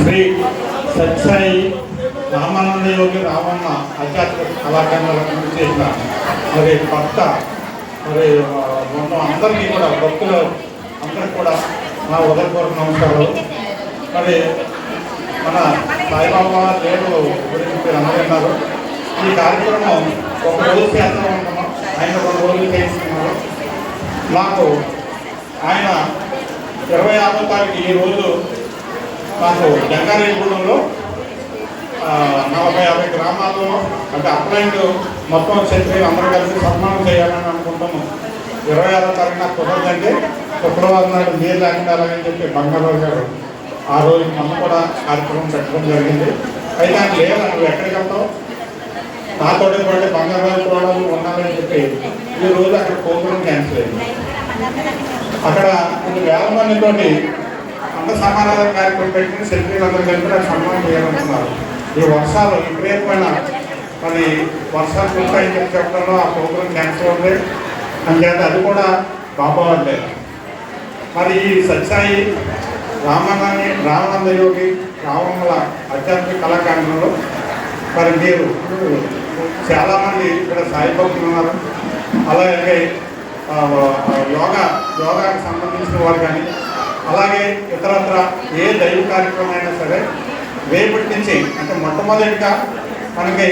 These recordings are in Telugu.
శ్రీ సత్సాయి రామానంద యోగి రామన్న ఆధ్యాత్మిక కళాకేంద్రాలకు చేసిన మరి భక్త మరి మొన్న అందరికీ కూడా భక్తులు అందరికి కూడా నా ఉదయపూర్వక నమస్కారాలు. మరి మన సాయిబాబా లేడు గురించి మీరు ఈ కార్యక్రమం ఒక రోజు చేస్తూ ఉంటున్నాం ఆయన రెండు రోజులు చేస్తున్నారు నాకు ఆయన ఇరవై ఆరో తారీఖు ఈ రోజు మాకు జంగారెడ్డిగూడెంలో నలభై యాభై గ్రామాల్లో అంటే అప్లైంట్ మొత్తం క్షత్రియులు అందరూ కలిసి సన్మానం చేయాలని అనుకుంటాము. ఇరవై ఆరో తారీఖు నాకు కుదరదంటే శుక్రవారం నాడు నీరు లేకుండా అలాగని చెప్పి బంగారావు గారు ఆ రోజు మనం కూడా కార్యక్రమం పెట్టడం జరిగింది. అయితే ఆయన లేదు నువ్వు ఎక్కడికి వెళ్తావు? నాతోటి పాటు బంగారావు కూడా ఉండాలని చెప్పి ఈ రోజు అక్కడ ప్రోగ్రాం క్యాన్సిల్ అయింది. అక్కడ కొన్ని వేల మందితోటి అంత సమానాల కార్యక్రమం పెట్టిన సెల్ఫీలు అందరూ కలిపి నాకు సన్మానం చేయాలనుకున్నారు. ఈ వర్షాలు విపరీతమైన మరి వర్షాలు కురుతాయని చెప్పి చెప్పడంలో ఆ ప్రోగ్రాం క్యాన్సిల్ ఉంది అంచేత అది కూడా బాబావట్లేదు మరి ఈ సత్సాయి రామానంద రామానంద యోగి రామమ్మల ఆధ్యాత్మిక కళాకాండంలో మరి మీరు చాలామంది ఇక్కడ సాయిబాబు ఉన్నారు. అలాగే యోగా యోగాకి సంబంధించిన వారు కానీ అలాగే ఇతరత్ర ఏ దైవ కార్యక్రమం అయినా సరే రేపటి నుంచి అంటే మొట్టమొదటిగా మనకి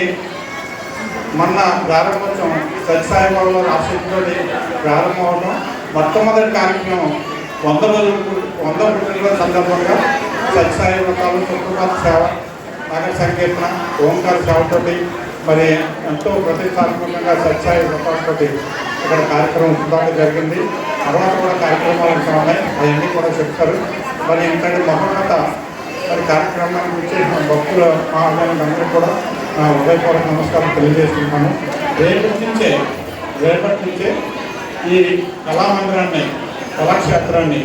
మొన్న ప్రారంభోత్సవం సత్యసాయిబాబులో రాష్ట్రంతో ప్రారంభం అవడం మొట్టమొదటి కార్యక్రమం వంద రోజులు వంద పుట్టినరోజు సందర్భంగా సత్యసాయి వ్రతాలు సుప్రభాత సేవ నగర సంకీర్తన ఓంకార సేవతోటి మరి ఎంతో ప్రతిష్టాత్మకంగా సత్యసాయి వ్రతాలతోటి ఇక్కడ కార్యక్రమం ఉండడం జరిగింది. తర్వాత కూడా కార్యక్రమాలు ఇంకా ఉన్నాయి అవన్నీ కూడా చెప్తారు. మరి ఎందుకంటే మహోన్నత మరి కార్యక్రమానికి వచ్చేసిన భక్తుల అందరికీ కూడా నా హృదయపూర్వక నమస్కారం తెలియజేస్తున్నాను. రేపటి నుంచే రేపటి నుంచే ఈ కళామందిరాన్ని కళాక్షేత్రాన్ని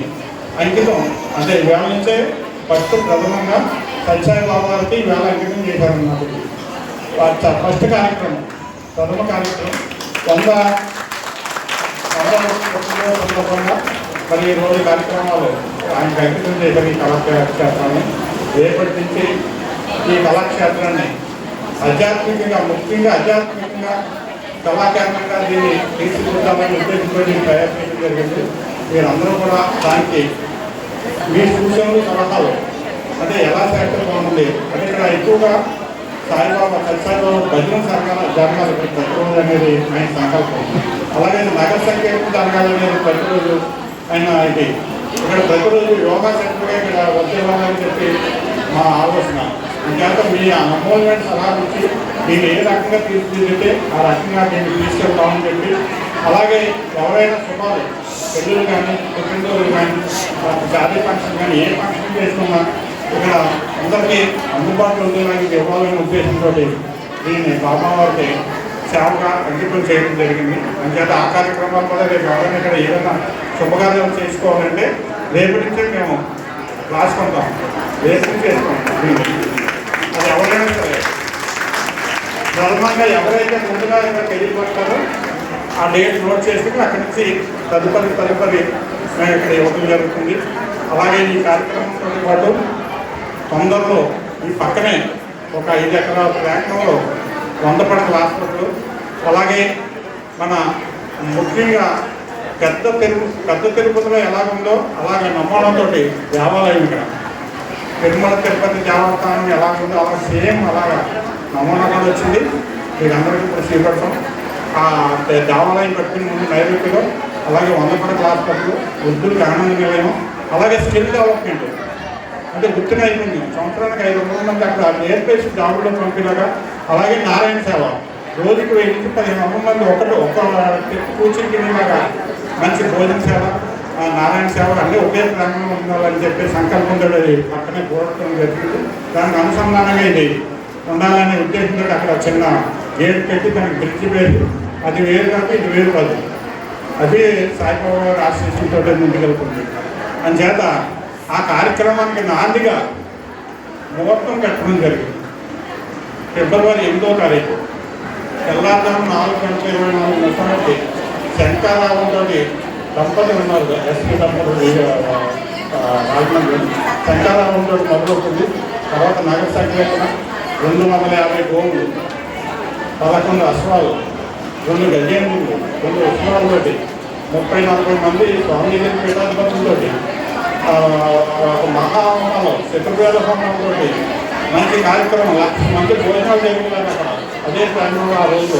అంకితం అంటే ఇవాళ నుంచే ఫస్ట్ ప్రథమంగా సత్యాయి బాబు గారికి ఇవాళ అంకితం చేశారన్నమాట. నాకు ఫస్ట్ కార్యక్రమం ప్రథమ కార్యక్రమం వంద వంద సందర్భంగా మరి ఈ రోజు కార్యక్రమాలు ఆయనకు అంకితం చేశారు ఈ కళాక్షేత్రాన్ని రేపటి నుంచి ఈ కళాక్షేత్రాన్ని ఆధ్యాత్మికంగా ముఖ్యంగా ఆధ్యాత్మికంగా కళాకేంద్రంగా దీన్ని తీసుకుంటామని ఉద్దేశించుకొని ప్రయత్నించడం జరిగింది. మీరందరూ కూడా దానికి మీ సూచనలు సలహాలు అంటే ఎలా చేస్తే బాగుంది అంటే ఇక్కడ ఎక్కువగా సాయిబాబా సత్యసాయిబాబా భజన సంఘాలు జరగాలి ఇక్కడ ప్రతిరోజు అనేది ఆయన సంకల్పం. అలాగే నగర సంఖ్యకు జరగాలనేది ప్రతిరోజు ఆయన ఇది. ఇక్కడ ప్రతిరోజు యోగా సెంటర్గా ఇక్కడ వచ్చేవాళ్ళని చెప్పి మా ఆలోచన. ఇంకేత మీ అమూల్యమైన సలహా ఇచ్చి నేను ఏ రకంగా తీసుకుంటే ఆ రకంగా నేను తీసుకెళ్తామని చెప్పి. అలాగే ఎవరైనా శుభాలు పెళ్ళిళ్ళు కానీ పుట్టినరోజులు కానీ జాతీయ ఫంక్షన్ కానీ ఏ ఫంక్షన్ చేసుకున్నా ఇక్కడ అందరికీ అందుబాటులో ఉండేలాగా ఇవ్వాలనే ఉద్దేశంతో దీన్ని బాబావారికి సేవగా అంకితం చేయడం జరిగింది. అంచేత ఆ కార్యక్రమాలు కూడా రేపు ఎవరైనా ఇక్కడ ఏదైనా శుభకార్యం చేసుకోవాలంటే రేపటి నుంచే మేము రాసుకుంటాం. రేపు నుంచి చేసుకుంటాం అది ఎవరైనా సరే. ధర్మంగా ఎవరైతే ముందుగా ఇక్కడ తెలియపడతారో ఆ డేట్ నోట్ చేసుకుని అక్కడి నుంచి తదుపరి తదుపరి మేము ఇక్కడ ఇవ్వడం జరుగుతుంది. అలాగే ఈ కార్యక్రమంతో పాటు తొందరలో ఈ పక్కనే ఒక ఐదు ఎకరాల ప్రాంతంలో వంద పడకల హాస్పిటల్ అలాగే మన ముఖ్యంగా పెద్ద తిరుగు పెద్ద తిరుపతిలో ఎలాగుందో అలాగే నమ్మడంతో దేవాలయం ఇక్కడ. తిరుమల తిరుపతి దేవస్థానం ఎలా ఉందో అలా సేమ్ అలాగా నమూనా కూడా వచ్చింది. మీరందరికీ ఇప్పుడు చేపడతాం ఆ దేవాలయం కట్టుకుని ముందు నైరుతిలో అలాగే వంద పడకల హాస్పిటల్ వృద్ధులకు ఆనంద నిలయం అలాగే స్కిల్ డెవలప్మెంట్. అంటే గుర్తుగా నైపుణ్యం సంవత్సరానికి ఐదు వందల మంది అక్కడ నేర్పేసి జాబులో పంపిలాగా అలాగే నారాయణ సేవ. రోజుకి వెయ్యి నుంచి పదిహేను వందల మంది ఒకటి ఒక కూర్చుని తినేలాగా మంచి భోజన సేవ నారాయణ సేవ అన్నీ ఒకే ప్రాంగణంలో ఉండాలని చెప్పి సంకల్పం అది పక్కనే కూడటం జరిగింది. దానికి అనుసంధానంగా ఇది ఉండాలనే ఉద్దేశంతో అక్కడ చిన్న గేట్ పెట్టి దానికి బ్రిడ్జ్ వేరు అది వేరు కాదు ఇది వేరు కాదు. అది సాయిబాబా గారి ఆశీస్సులతో ముందుకెళ్తుంది. చేత ఆ కార్యక్రమానికి నాందిగా ముహూర్తం కట్టడం జరిగింది. ఫిబ్రవరి ఎనిమిదో తారీఖు. తెల్లారుజాము నాలుగు గంటల ఇరవై నాలుగు నిమిషాలకి శంకరావంతో దంపతులు ఉన్నారు. ఎస్పీ దంపతులు రాజమండ్రి శంకరావంతో మొదలవుతుంది తర్వాత నగర సంఖ్యన రెండు వందల యాభై గోవులు పదకొండు అశ్వాలు రెండు గజేంద్రులు రెండు ఉత్సవాలతోటి ముప్పై నలభై మంది స్వామి పీఠాధిపతులతోటి ఒక మహాహోమాలు శత్రువేద హోమంతో మంచి కార్యక్రమం లక్ష మంది భోజనాలు జరుగుతారు అక్కడ. అదే టైంలో ఆ రోజు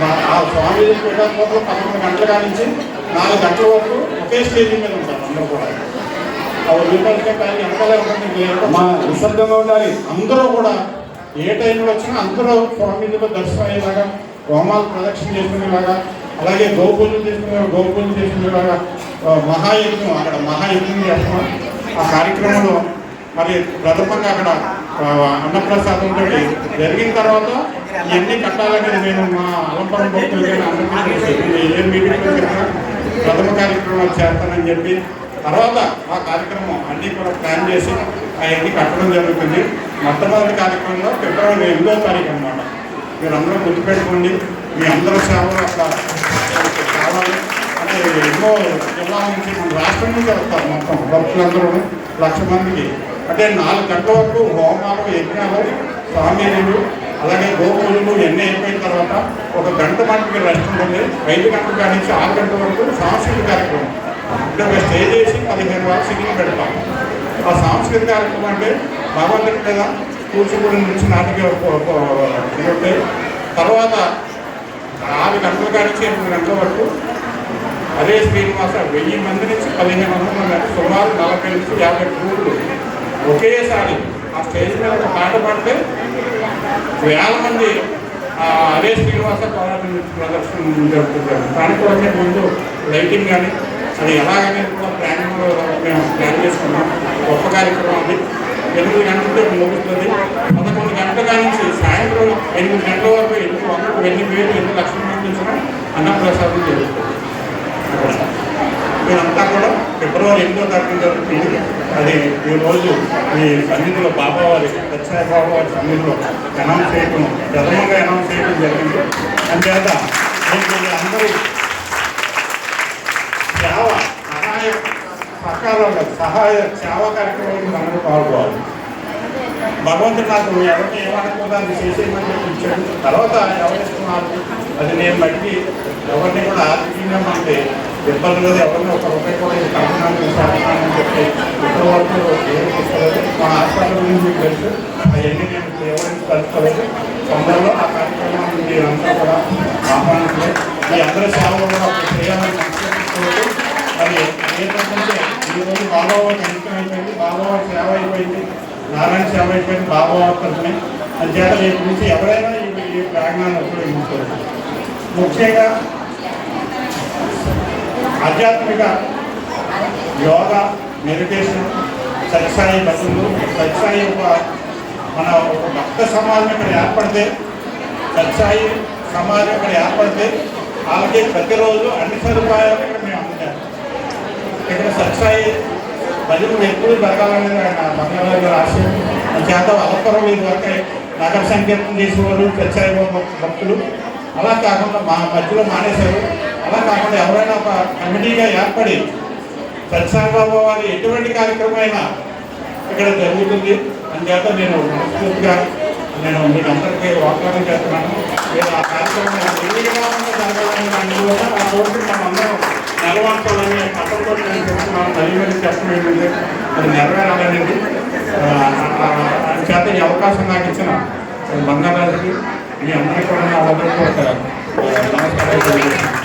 మా ఆ స్వామి పీఠాధిపతులు పదకొండు గంటల నుంచి నాలుగు గంటల వరకు ఒకే స్టేజ్ మీద ఉంటారు అందరూ కూడా. మా నిశ్శబ్దంగా ఉండాలి. అందరూ కూడా ఏ టైంలో వచ్చినా అందరూ స్వామీజీలో దర్శనం అయ్యేలాగా హోమాలు ప్రదక్షిణ చేసుకునేలాగా అలాగే గోపూజలు చేసుకునే గోపూజలు చేసుకునేలాగా మహాయజ్ఞం అక్కడ మహాయజ్ఞం చేస్తున్నాం ఆ కార్యక్రమంలో మరి ప్రథమంగా అక్కడ అన్నప్రసాదం అన్నప్రసాదంతో జరిగిన తర్వాత ఇవన్నీ కట్టాలనేది నేను మా అలంపరం భక్తులు ఏ మీటింగ్ ప్రథమ కార్యక్రమాలు చేస్తానని చెప్పి తర్వాత ఆ కార్యక్రమం అన్నీ కూడా ప్లాన్ చేసి అవన్నీ కట్టడం జరుగుతుంది. మొట్టమొదటి కార్యక్రమంలో ఫిబ్రవరి ఎనిమిదో తారీఖు అన్నమాట. మీరు అందరూ గుర్తుపెట్టుకోండి. మీ అందరూ సేవలు అక్కడ కావాలి. ఎన్నో జిల్లా నుంచి మన రాష్ట్రం నుంచి వస్తారు మొత్తం భక్తులందరూ లక్ష మందికి అంటే నాలుగు గంటల వరకు హోమాలు యజ్ఞాలు స్వామీలు అలాగే గోపూజలు ఎన్ని అయిపోయిన తర్వాత ఒక గంట మటుకు రెస్ట్ ఉంటుంది ఐదు గంటల కాడి నుంచి ఆరు గంటల వరకు సాంస్కృతిక కార్యక్రమం అంటే ఒక స్టేజ్ చేసి పదిహేను వారు సిగ్గులు పెడతాం ఆ సాంస్కృతిక కార్యక్రమం అంటే భగవంతుడి మీద కూచిపూడి నుంచి నాటిక తర్వాత ఆరు గంటల కాడి నుంచి ఎనిమిది గంటల వరకు అదే శ్రీనివాస వెయ్యి మంది నుంచి పదిహేను వందల మంది సుమారు నలభై నుంచి యాభై గ్రూపులు ఒకేసారి ఆ స్టేజ్ మీద ఒక పాట పాడితే వేల మంది అదే శ్రీనివాస కోలాటం ప్రదర్శన జరుపుకుంటారు దానికి వచ్చే ముందు లైటింగ్ కానీ అది ఎలాగనేది కూడా ప్లానింగ్ మేము ప్లాన్ చేసుకున్నాం. గొప్ప కార్యక్రమం అది. ఎనిమిది గంటలతో ముగుస్తుంది. పదకొండు గంటల నుంచి సాయంత్రం ఎనిమిది గంటల వరకు ఎనిమిది వందలు ఎన్ని వేలు ఎన్ని లక్షల మంది వచ్చినా అన్నప్రసాదం జరుగుతుంది. ఇదంతా కూడా ఫిబ్రవరి ఎనిమిదో తారీఖు జరుగుతుంది అది ఈరోజు ఈ సన్నిధిలో బాబావారి దక్షిణ బాబావారి సన్నిధిలో అనౌన్స్ చేయటం ప్రథమంగా అనౌన్స్ చేయడం జరిగింది. అందుచేత అందరూ సేవ సహాయ సహకారాలు సహాయ సేవ కార్యక్రమాలు అందరూ పాల్గొవాలి భగవంతుడు నాకు ఎవరికి ఏమనుకుందా అది చేసేయమని ఇచ్చాడు. తర్వాత ఎవరిస్తున్నారు అది నేను బట్టి ఎవరిని కూడా ఆర్థికంగా అంటే ఇబ్బంది లేదు ఎవరిని ఒక రూపాయి కూడా ఇది కడుతున్నాను చేస్తున్నానని చెప్పి ఇప్పటి వరకు ఏం తీసుకోలేదు మా హాస్పిటల్ గురించి మీకు తెలుసు. అవన్నీ నేను ఎవరికి కలుసుకోలేదు తొందరలో ఆ కార్యక్రమాన్ని మీరంతా కూడా ఆహ్వానించలేదు మీ అందరి సేవలు కూడా చేయాలని మనసు మరి ఏంటంటే ఈరోజు బాబావ కనిష్టం అయిపోయింది. బాబావ సేవ అయిపోయింది. నారాయణ సేవ అయిపోయింది. బాబావ తరఫున. అంచేత రేపు నుంచి ఎవరైనా ఈ ప్రాంగణాన్ని ఉపయోగించుకోవచ్చు. ముఖ్యంగా ఆధ్యాత్మిక యోగా మెడిటేషన్ సత్సాయి బతులు సత్సాయి ఒక మన ఒక భక్త సమాజం ఇక్కడ ఏర్పడితే సత్సాయి సమాజం ఇక్కడ ఏర్పడితే వాళ్ళకి ప్రతిరోజు అన్ని సదుపాయాలు ఇక్కడ మేము అందుతాం. ఇక్కడ సత్సాయి భజనలు ఎప్పుడు జరగాలనేది ఆయన బంగాళ గారి ఆశయం. చేత ఇది ఇదివరకే నగర సంకీర్తన చేసేవారు సత్సాయి భక్తులు. అలా కాకుండా మా మధ్యలో మానేశారు. అలా కాకుండా ఎవరైనా ఒక కమిటీగా ఏర్పడి సత్యసాయిబాబు వారి ఎటువంటి కార్యక్రమం అయినా ఇక్కడ జరుగుతుంది. అందుచేత నేను మనస్ఫూర్తిగా నేను మీకు అందరికీ వాగ్దానం చేస్తున్నాను. మీరు ఆ కార్యక్రమం జరగాలని దాని వల్ల ఆ రోజు మనం అందరం నెలవంచాలని పట్టణంతో నేను చెప్తున్నాను. మరీ చెప్పడం ఏంటంటే అది నెరవేరాలనేది ఆ, చేత ఈ అవకాశం నాకు ఇచ్చిన బంగారాజుకి మీ అందరికీ కూడా నా వద్దకు ఒక నమస్కారం